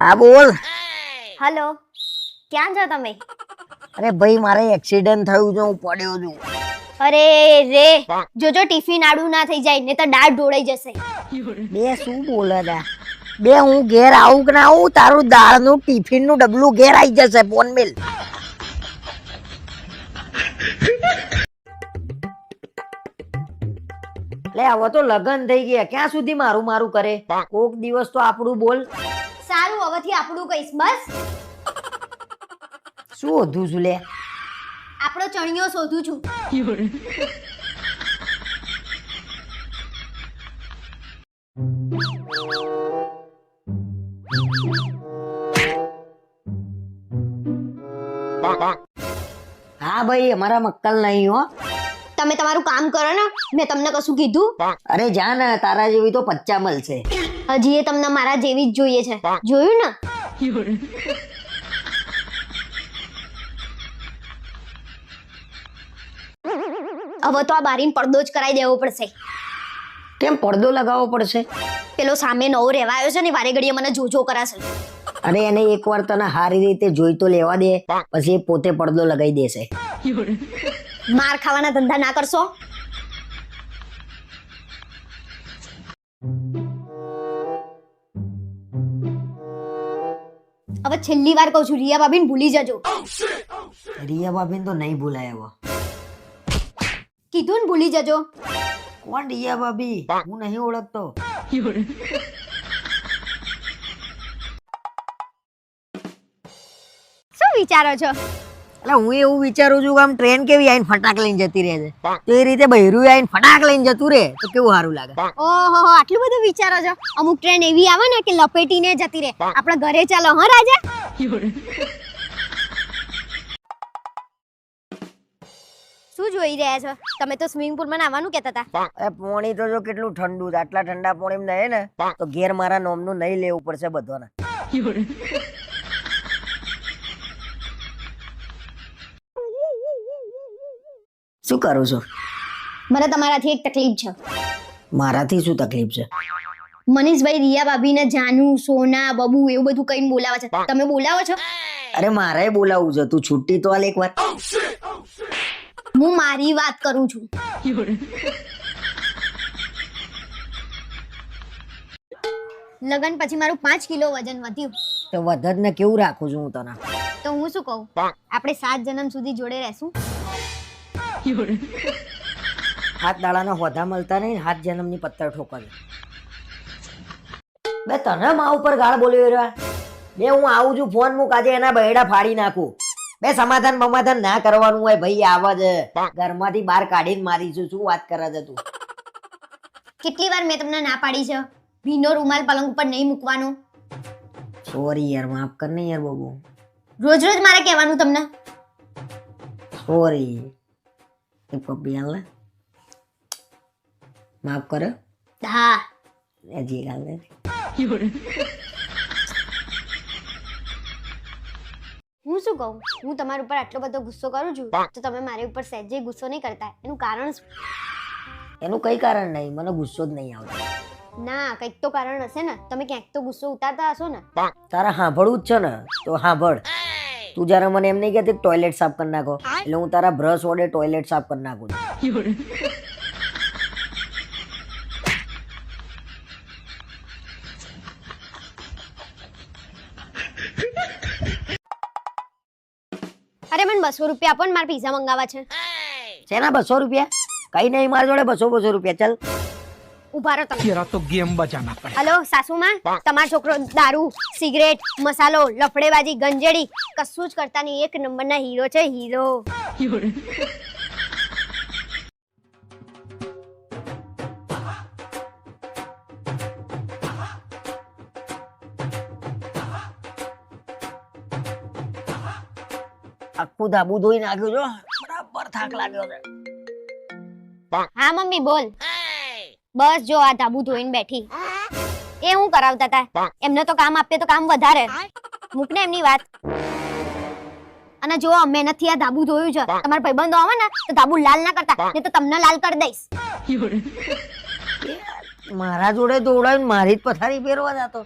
હા બોલ. હલો. ક્યાં છો તમે? અરે ભાઈ મારે એક્સિડન્ટ થયું છે હું પડ્યો છું. અરે રે. જોજો ટિફિન આડું ના થઈ જાય નહીં તો દાળ ઢોળાઈ જશે. બે શું બોલે દા બે હું ઘેર આવું કે ના આવું? તારું દાળનું ટિફિનનું ડબલું ઘેર આવી જશે ફોન મેલ લે હવે તો લગન થઈ ગયા. ક્યાં સુધી મારું મારું કરે? કોક દિવસ તો આપણું બોલ. સારું હવેથી આપણું કહીશ. બસ. શું ઓધું છું લે? આપણો ચણિયો શોધું છું. હા ભાઈ અમારા મક્કલ નહીં હો. તમે તમારું કામ કરો ને મેં તમને કશું કીધું? અરે જા ને તારા જેવી તો પચ્ચા મળશે હજી એ તમને મારા જેવી જ જોઈએ છે. જોયું ને? હવે તો આ બારીને પડદો જ કરાવી દેવો પડશે. કેમ પડદો લગાવવો પડશે? પેલો સામે નવો રહેવા આવ્યો છે ને વારે ઘડીએ મને જોજો કરાશે. અરે એને એકવાર તને સારી રીતે જોઈ તો લેવા દે પછી એ પોતે પડદો લગાવી દેશે. માર ખાવાના ધંધા ના કરશો? હવે છેલ્લી વાર કહું છું રિયા ભાભીને ભૂલી જજો. રિયા ભાભીને તો નહીં ભૂલાય હવે. કીધું ને ભૂલી જજો. કોણ રિયા ભાભી હું નહીં ઓળખતો. શું વિચારો છો? એટલે હું એવું વિચારું છું કે આમ ટ્રેન કેવી આઈને ફટાક લઈને જતી રહે છે. તો એ રીતે બૈરું આઈને ફટાક લઈને જતું રહે તો કેવું સારું લાગે? ઓહો આટલું બધું વિચારો છો? અમુક ટ્રેન એવી આવે ને કે લપેટીને જતી રહે. આપણા ઘરે ચાલો હા રાજા? શું જોઈ રહ્યા છો? તમે તો સ્વિમિંગ પુલમાં નાવાનું કહેતા હતા. એ પોણી તો જો કેટલું ઠંડુ છે આટલા ઠંડા પોણીમાં નહે ને તો ઘેર મારા નોમનું નહીં લેવું પડશે બધાને. શું કરું છું? મને તમારાથી એક તકલીફ છે. મારાથી શું તકલીફ છે? મનીષભાઈ રિયા ભાભીને જાનુ સોના બબુ એવું બધું કઈ બોલાવે છે. તમે બોલાવો છો? અરે મારે બોલાવવું છે. તું છુટ્ટી તો હાલ એક વાર હું મારી વાત કરું છું. લગન પછી મારું પાંચ કિલો વજન વધ્યું. તો વધત ને કેવું રાખું છું હું તને? તો હું શું કહું? આપણે સાત જન્મ સુધી જોડે રહેશું. હાથ દાડાના હોધા મળતા નહીં હાથ જન્મની પથ્થર ઠોકર. બે તને મા ઉપર ગાળ બોલ્યો રહ્યા બે હું આવું છું ફોન મૂક આજે એના બહેડા ફાડી નાખું. બે સમાધાન બમાધાન ના કરવાનું હોય ભાઈ આવા જ ઘરમાંથી બહાર કાઢીને મારી છું શું વાત કરે છે તું? કેટલી વાર મેં તમને ના પાડી છે? ભીનો રૂમાલ પલંગ ઉપર નહીં મૂકવાનો. સોરી યાર માફ કર ને યાર બબુ. રોજ રોજ મારે કહેવાનું તમને. સોરી એ પપ્પી હાલ માફ કરો. હા. હજી જી હાલ હું શું કહું? હું તમારા ઉપર આટલો બધો ગુસ્સો કરું છું તો તમે મારી ઉપર સહેજે ગુસ્સો નહીં કરતા. એનું કારણ શું? એનું કઈ કારણ નહીં મને ગુસ્સો જ નહીં આવતો. ના કંઈક તો કારણ હશે ને. તમે ક્યાંક તો ગુસ્સો ઉતારતા હશો ને. તારા સાંભળવું જ છે ને તો સાંભળ તું જરા મને એમ નહીં કહેતી ટોયલેટ સાફ કરી નાખો એટલે હું તારા બ્રશ વડે ટોયલેટ સાફ કરી નાખું છું. અરે મને બસો રૂપિયા આપો ને મારે પીઝા મંગાવવા છે. શેના બસો રૂપિયા? કઈ નહીં મારા જોડે બસો બસો રૂપિયા ચાલ. ઊભા રહો તમે. તો ગેમ બજાના પડે. હલો સાસુમાં? તમારો છોકરો દારૂ સિગરેટ મસાલો લફડેબાજી ગંજેડી કશું જ કરતા નહીં. એક નંબરના હીરો છે હીરો. આખું ધાબુ ધોઈ નાખ્યું છો બરાબર થાક લાગ્યો છે. હા મમ્મી બોલ. બસ જો આ ધાબુ ધોઈને બેઠી. એ હું કરાવતા હતા એમને તો કામ આપીએ તો કામ વધારે. મૂક ને એમની વાત. અને જો મહેનતથી આ ધાબુ ધોયું છે તમારા ભાઈબંધો આવે ને તો ધાબુ લાલ ના કરતા નહીં તો તમને લાલ કરી દઈશ. મારા જોડે દોડાવીને મારી જ પથારી પહેરવા જતો.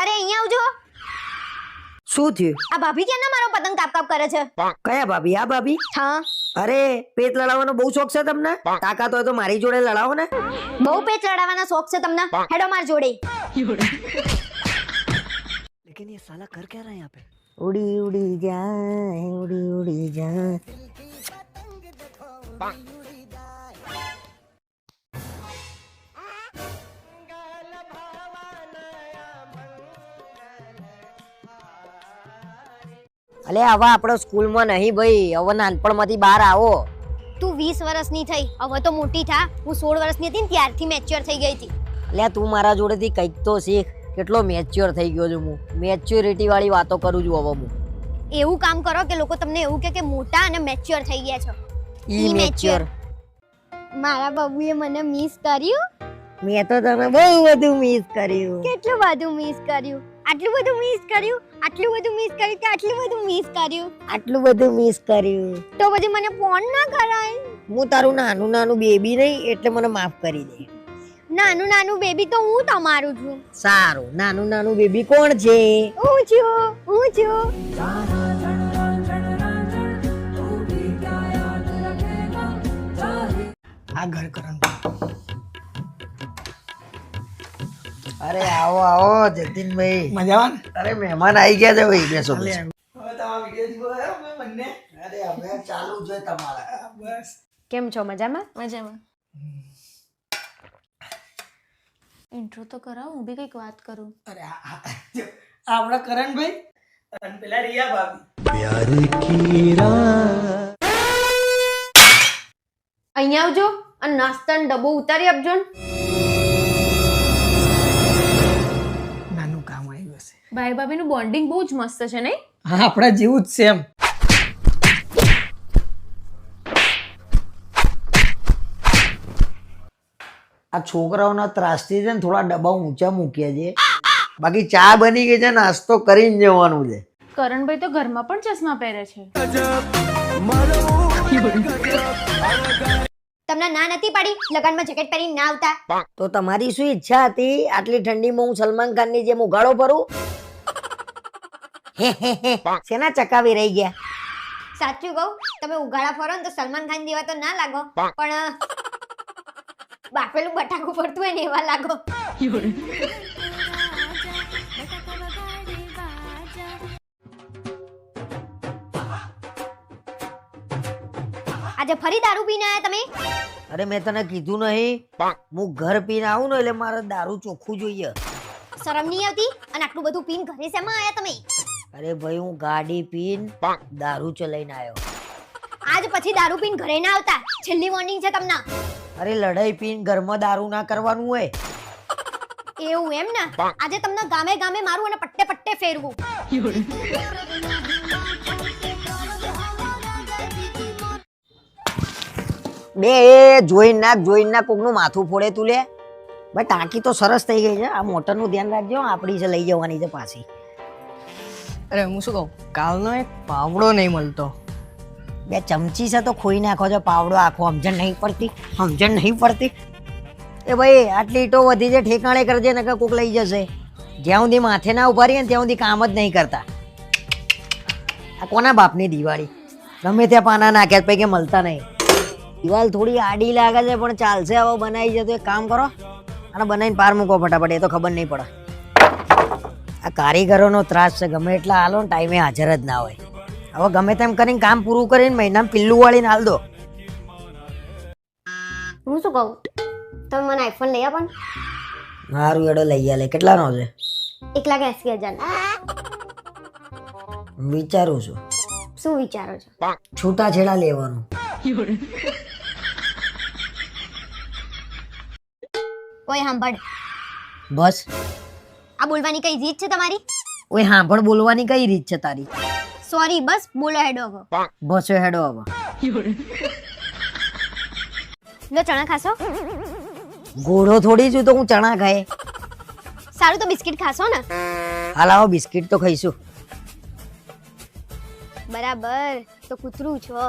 અરે અહીંયા આવજો. શું થયું? આ ભાભી કેમ ના મારો પતંગ કાપ કાપ કરે છે? કયા ભાભી? આ ભાભી? હા. અરે પેટ લડાવવાનો બહુ શોખ છે તમને તાકાત હોય તો મારી જોડે લડાવો ને બહુ પેચ લડાવવાના શોખ છે તમને હેડો માર જોડે लेकिन ये साला कर क्या रहा है यहाँ पे उड़ी उड़ी जाए उड़ी उड़ी जाए અલે હવે આપણો સ્કૂલમાં નહીં ભાઈ હવે નાનપણમાંથી બહાર આવો. તું વીસ વર્ષની થઈ હવે તો મોટી થા. હું સોળ વર્ષની હતી ને ત્યારથી મેચ્યોર થઈ ગઈ હતી. અલ્યા તું મારા જોડેથી કંઈક તો શીખ. કેટલો મેચ્યોર થઈ ગયો છું હું. મેચ્યોરિટી વાળી વાતો કરું છું હવે હું. એવું કામ કરો કે લોકો તમને એવું કહે કે મોટા અને મેચ્યોર થઈ ગયા છો. ઈ મેચ્યોર મારા બાબુએ મને મિસ કર્યું? મેં તો તને બહુ બધું મિસ કર્યું. કેટલું બધું મિસ કર્યું? આટલું બધું મિસ કર્યું? આટલું બધું મિસ કર્યું કે આટલું બધું મિસ કર્યું? આટલું બધું મિસ કર્યું. તો પછી મને ફોન ના કરાય. હું તારું નાનું નાનું બેબી નહીં એટલે મને માફ કરી દે. નાનું નાનું બેબી તો હું તમારું છું. સારું. નાનું નાનું બેબી કોણ છે? હું છું હું છું. આ ઘર કરણ અરે આવો આવો જતીનભાઈ. મજામાં અરે મહેમાન આવી ગયા છે ભાઈ બેસો બેસો. હવે તમારા વીડિયો જોયો અમે બંને? અરે હવે ચાલુ છે તમારા. બસ. કેમ છો મજામાં? મજામાં. ઇન્ટ્રો તો કરાવો હું બી કંઈક વાત કરું. અરે આપણા કરણભાઈ? અને પેલા રિયા ભાભી. અહીંયા આવજો અને નાસ્તાનો ડબ્બો ઉતારી આપજો ને. ભાઈ ભાભીનું બોન્ડિંગ બહુ જ મસ્ત છે નહીં? હા આપણા જેવું જ છે એમ. આ છોકરાઓના ત્રાસથી છે ને થોડા ડબ્બા ઊંચા મૂક્યા છે. બાકી ચા બની ગઈ છે નાસ્તો કરીને જવાનું છે. કરણભાઈ તો ઘરમાં પણ ચશ્મા પહેરે છે. તમને ના નથી પાડી લગનમાં જેકેટ પહેરીને ના આવતા? તો તમારી શું ઈચ્છા હતી? આટલી ઠંડીમાં હું સલમાન ખાનની જેમ ઉઘાડો હે શેના ચકાવી રહી ગયા? સાચું કહું તમે ઉઘાડા ફરો ને તો સલમાન ખાન જેવા તો ના લાગો. પણ બાફેલું બટાકું પડતું હોય ને એવા લાગો. આજે ફરી દારૂ પીને આયા તમે? અરે મેં તને કીધું નહીં. હું ઘર પીને આવું ને એટલે મારે દારૂ ચોખ્ખું જોઈએ. શરમ નહીં આવતી? અને આટલું બધું પીને ઘરે શેમાં આયા તમે? અરે ભાઈ હું ગાડી પીન દારૂ ચલાઈને આવ્યો આજ પછી દારૂ પીન ઘરે ના આવતા. છેલ્લી વોર્નિંગ છે તમને. અરે લડાઈ પીન ઘરમાં દારૂ ના કરવાનું હોય. એવું એમ ને? આજે તમને ગામે ગામે મારું અને પટ્ટે પટ્ટે ફેરવું. બે એ જોઈને નાખ જોઈને નાખ કોકનું માથું ફોડે તું લે. ભાઈ ટાંકી તો સરસ થઈ ગઈ છે. આ મોટરનું ધ્યાન રાખજો આપણી છે લઈ જવાની છે પાછી. અરે, હું શું કહું? કાલનો એક પાવડો નહીં મળતો. બે ચમચી છે તો ખોઈ નાખો છો, પાવડો આખો સમજણ નહીં પડતી, સમજણ નહીં પડતી. એ ભાઈ, આટલી ઈટો વધી છે, ઠેકાણે કરજે ને કોક લઈ જશે. જ્યાં સુધી માથે ના ઊભા રહીએ ત્યાં સુધી કામ જ નહીં કરતા. આ કોના બાપની દિવાળી? ગમે ત્યાં પાના નાખ્યા પૈકી મળતા નહીં. દિવાલ થોડી આડી લાગે છે, પણ ચાલશે હવે બનાવી છે તો એક કામ કરો. અને બનાવીને પાર મૂકો ફટાફટ, એ તો ખબર નહીં પડે. આ કારીગરોનો ત્રાસ છે ગમે એટલા હાલો ને ટાઈમે હાજર જ ના હોય. હવે ગમે તેમ કરીને કામ પૂરું કરીને મહિનામાં પિલ્લું વાળીને હાલ દો. હું શું કહું? તમે મને આઈફોન લઈ આપો મારું એડો લઈ આલે. કેટલાનો છે? એક લાખ એસી હજાર. વિચારું છું. શું વિચારો છો? છૂટા છેડા લેવાનું. કોઈ સાંભળ. બસ. આ બોલવાની કઈ રીત છે તમારી? ઓય હાંભળ બોલવાની કઈ રીત છે તારી? સોરી બસ બોલો હેડો હવે. બસ હેડો હવે. લો ચણા ખાશો? ઘોડો થોડી છું તો હું ચણા ખાય. સારું તો બિસ્કિટ ખાશો ને? હાલ આવો બિસ્કિટ તો ખાઈશું. બરાબર તો કૂતરું છો.